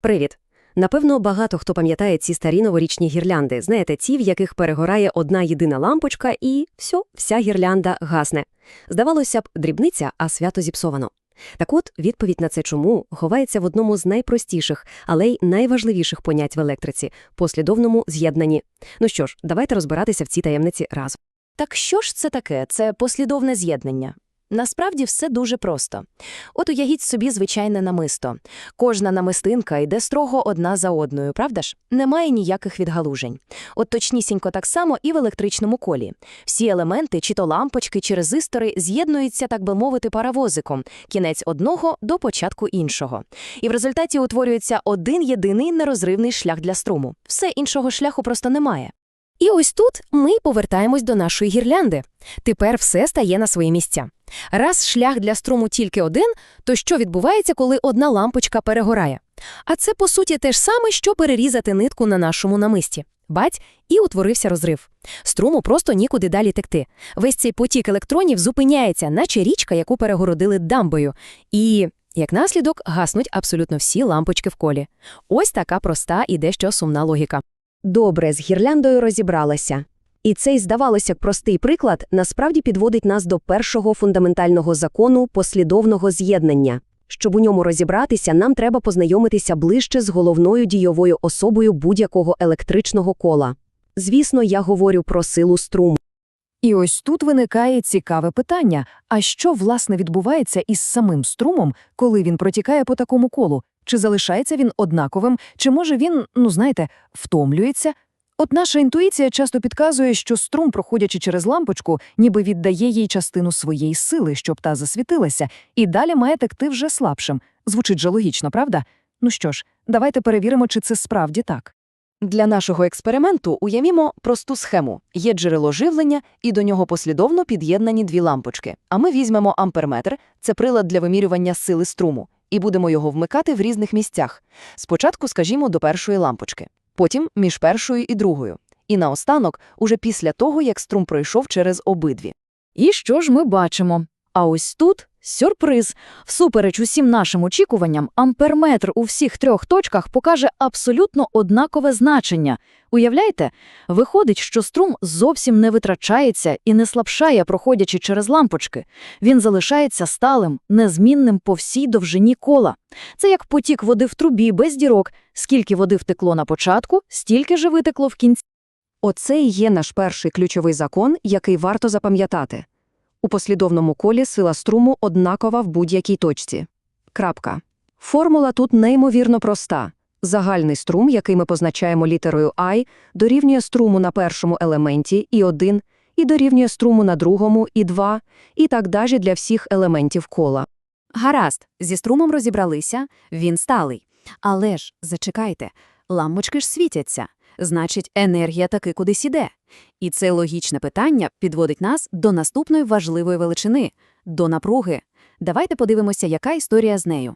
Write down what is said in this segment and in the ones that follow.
Привіт! Напевно, багато хто пам'ятає ці старі новорічні гірлянди. Знаєте, ті, в яких перегорає одна єдина лампочка і все, вся гірлянда гасне. Здавалося б, дрібниця, а свято зіпсовано. Так от, відповідь на це чому ховається в одному з найпростіших, але й найважливіших понять в електриці – послідовному з'єднанні. Ну що ж, давайте розбиратися в цій таємниці разом. Так що ж це таке? Це послідовне з'єднання. Насправді все дуже просто. От уявіть собі звичайне намисто. Кожна намистинка йде строго одна за одною, правда ж? Немає ніяких відгалужень. От точнісінько так само і в електричному колі. Всі елементи, чи то лампочки, чи резистори, з'єднуються, так би мовити, паровозиком, кінець одного до початку іншого. І в результаті утворюється один єдиний нерозривний шлях для струму. Все іншого шляху просто немає. І ось тут ми повертаємось до нашої гірлянди. Тепер все стає на свої місця. Раз шлях для струму тільки один, то що відбувається, коли одна лампочка перегорає? А це, по суті, те ж саме, що перерізати нитку на нашому намисті. Бать, і утворився розрив. Струму просто нікуди далі текти. Весь цей потік електронів зупиняється, наче річка, яку перегородили дамбою. І, як наслідок, гаснуть абсолютно всі лампочки в колі. Ось така проста і дещо сумна логіка. Добре, з гірляндою розібралася. І цей, здавалося, простий приклад насправді підводить нас до першого фундаментального закону послідовного з'єднання. Щоб у ньому розібратися, нам треба познайомитися ближче з головною дійовою особою будь-якого електричного кола. Звісно, я говорю про силу струму. І ось тут виникає цікаве питання: а що власне відбувається із самим струмом, коли він протікає по такому колу? Чи залишається він однаковим, чи може він, ну знаєте, втомлюється? От наша інтуїція часто підказує, що струм, проходячи через лампочку, ніби віддає їй частину своєї сили, щоб та засвітилася, і далі має текти вже слабшим. Звучить же логічно, правда? Ну що ж, давайте перевіримо, чи це справді так. Для нашого експерименту уявімо просту схему. Є джерело живлення, і до нього послідовно під'єднані дві лампочки. А ми візьмемо амперметр – це прилад для вимірювання сили струму, і будемо його вмикати в різних місцях. Спочатку, скажімо, до першої лампочки, потім між першою і другою. І наостанок, уже після того, як струм пройшов через обидві. І що ж ми бачимо? А ось тут сюрприз. Всупереч усім нашим очікуванням, амперметр у всіх трьох точках покаже абсолютно однакове значення. Уявляєте? Виходить, що струм зовсім не витрачається і не слабшає, проходячи через лампочки. Він залишається сталим, незмінним по всій довжині кола. Це як потік води в трубі без дірок. Скільки води втекло на початку, стільки же витекло в кінці. Оце і є наш перший ключовий закон, який варто запам'ятати. У послідовному колі сила струму однакова в будь-якій точці. Крапка. Формула тут неймовірно проста. Загальний струм, який ми позначаємо літерою I, дорівнює струму на першому елементі і 1, і дорівнює струму на другому і 2, і так далі для всіх елементів кола. Гаразд, зі струмом розібралися, він сталий. Але ж, зачекайте, лампочки ж світяться, значить, енергія таки кудись іде. І це логічне питання підводить нас до наступної важливої величини – до напруги. Давайте подивимося, яка історія з нею.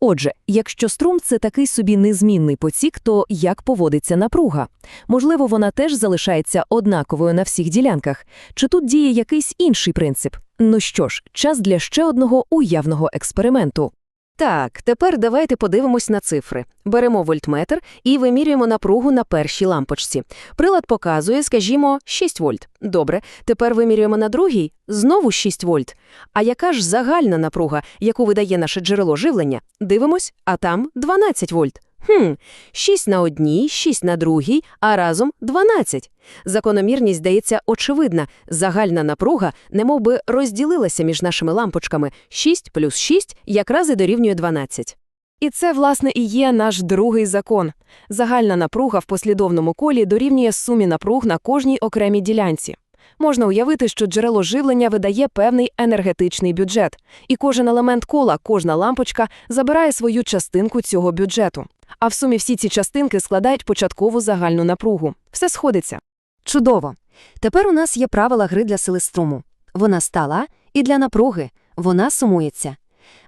Отже, якщо струм – це такий собі незмінний потік, то як поводиться напруга? Можливо, вона теж залишається однаковою на всіх ділянках? Чи тут діє якийсь інший принцип? Ну що ж, час для ще одного уявного експерименту. Так, тепер давайте подивимось на цифри. Беремо вольтметр і вимірюємо напругу на першій лампочці. Прилад показує, скажімо, 6 вольт. Добре, тепер вимірюємо на другій, знову 6 вольт. А яка ж загальна напруга, яку видає наше джерело живлення? Дивимось, а там 12 вольт. Хм, 6 на одній, 6 на другій, а разом 12. Закономірність здається очевидна. Загальна напруга немов би розділилася між нашими лампочками. 6 плюс 6 якраз і дорівнює 12. І це, власне, і є наш другий закон. Загальна напруга в послідовному колі дорівнює сумі напруг на кожній окремій ділянці. Можна уявити, що джерело живлення видає певний енергетичний бюджет, і кожен елемент кола, кожна лампочка забирає свою частинку цього бюджету. А в сумі всі ці частинки складають початкову загальну напругу. Все сходиться. Чудово. Тепер у нас є правила гри для сили струму. Вона стала, і для напруги вона сумується.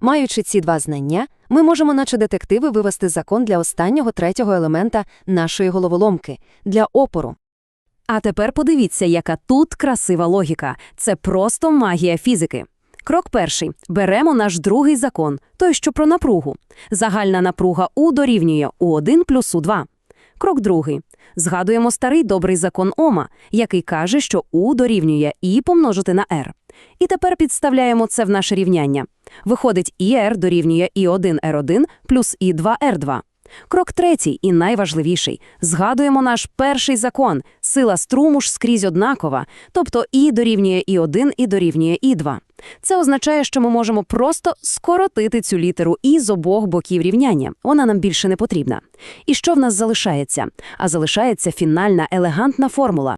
Маючи ці два знання, ми можемо, наче детективи, вивести закон для останнього третього елемента нашої головоломки для опору. А тепер подивіться, яка тут красива логіка. Це просто магія фізики. Крок перший. Беремо наш другий закон, той, що про напругу. Загальна напруга У дорівнює У1 плюс У2. Крок другий. Згадуємо старий добрий закон Ома, який каже, що У дорівнює І помножити на R. І тепер підставляємо це в наше рівняння. Виходить, ІР дорівнює І1Р1 плюс І2Р2. Крок третій і найважливіший. Згадуємо наш перший закон. Сила струму ж скрізь однакова, тобто І дорівнює І1 і дорівнює І2. Це означає, що ми можемо просто скоротити цю літеру І з обох боків рівняння. Вона нам більше не потрібна. І що в нас залишається? А залишається фінальна елегантна формула.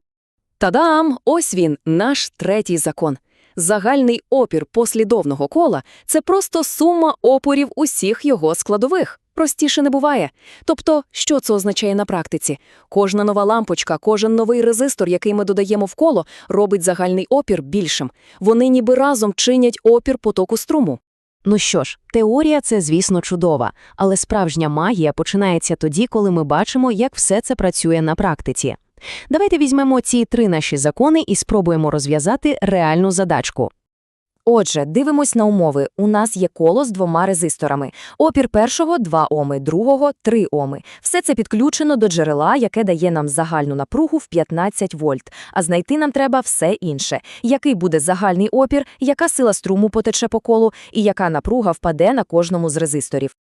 Та-дам! Ось він, наш третій закон. Загальний опір послідовного кола – це просто сума опорів усіх його складових. Простіше не буває. Тобто, що це означає на практиці? Кожна нова лампочка, кожен новий резистор, який ми додаємо в коло, робить загальний опір більшим. Вони ніби разом чинять опір потоку струму. Ну що ж, теорія це, звісно, чудова, але справжня магія починається тоді, коли ми бачимо, як все це працює на практиці. Давайте візьмемо ці три наші закони і спробуємо розв'язати реальну задачку. Отже, дивимось на умови. У нас є коло з двома резисторами. Опір першого – 2 оми, другого – 3 оми. Все це підключено до джерела, яке дає нам загальну напругу в 15 вольт. А знайти нам треба все інше. Який буде загальний опір, яка сила струму потече по колу і яка напруга впаде на кожному з резисторів.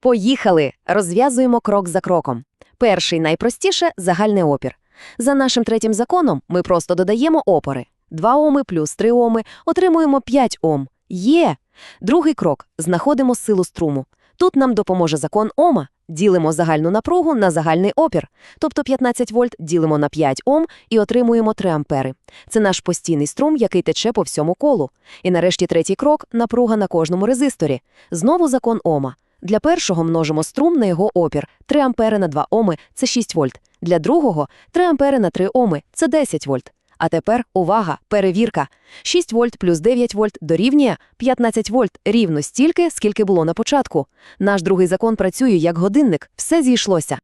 Поїхали! Розв'язуємо крок за кроком. Перший найпростіше – загальний опір. За нашим третім законом ми просто додаємо опори. 2 оми плюс 3 оми отримуємо 5 ом. Є! Другий крок – знаходимо силу струму. Тут нам допоможе закон Ома. Ділимо загальну напругу на загальний опір. Тобто 15 вольт ділимо на 5 ом і отримуємо 3 ампери. Це наш постійний струм, який тече по всьому колу. І нарешті третій крок – напруга на кожному резисторі. Знову закон Ома. Для першого множимо струм на його опір. 3 ампери на 2 оми – це 6 вольт. Для другого – 3 ампери на 3 оми – це 10 вольт. А тепер, увага, перевірка. 6 вольт плюс 9 вольт дорівнює 15 вольт рівно стільки, скільки було на початку. Наш другий закон працює як годинник, все зійшлося.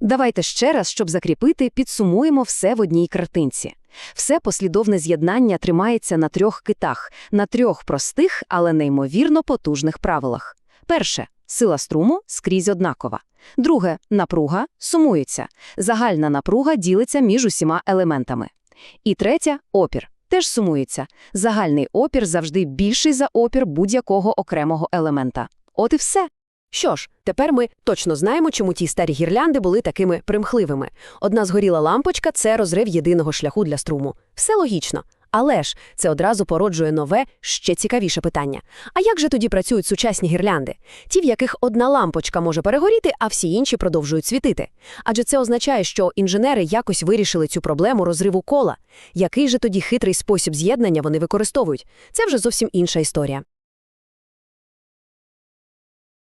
Давайте ще раз, щоб закріпити, підсумуємо все в одній картинці. Все послідовне з'єднання тримається на трьох китах, на трьох простих, але неймовірно потужних правилах. Перше – сила струму скрізь однакова. Друге – напруга сумується. Загальна напруга ділиться між усіма елементами. І третя – опір. Теж сумується. Загальний опір завжди більший за опір будь-якого окремого елемента. От і все. Що ж, тепер ми точно знаємо, чому ті старі гірлянди були такими примхливими. Одна згоріла лампочка – це розрив єдиного шляху для струму. Все логічно. Але ж це одразу породжує нове, ще цікавіше питання. А як же тоді працюють сучасні гірлянди? Ті, в яких одна лампочка може перегоріти, а всі інші продовжують світити. Адже це означає, що інженери якось вирішили цю проблему розриву кола. Який же тоді хитрий спосіб з'єднання вони використовують? Це вже зовсім інша історія.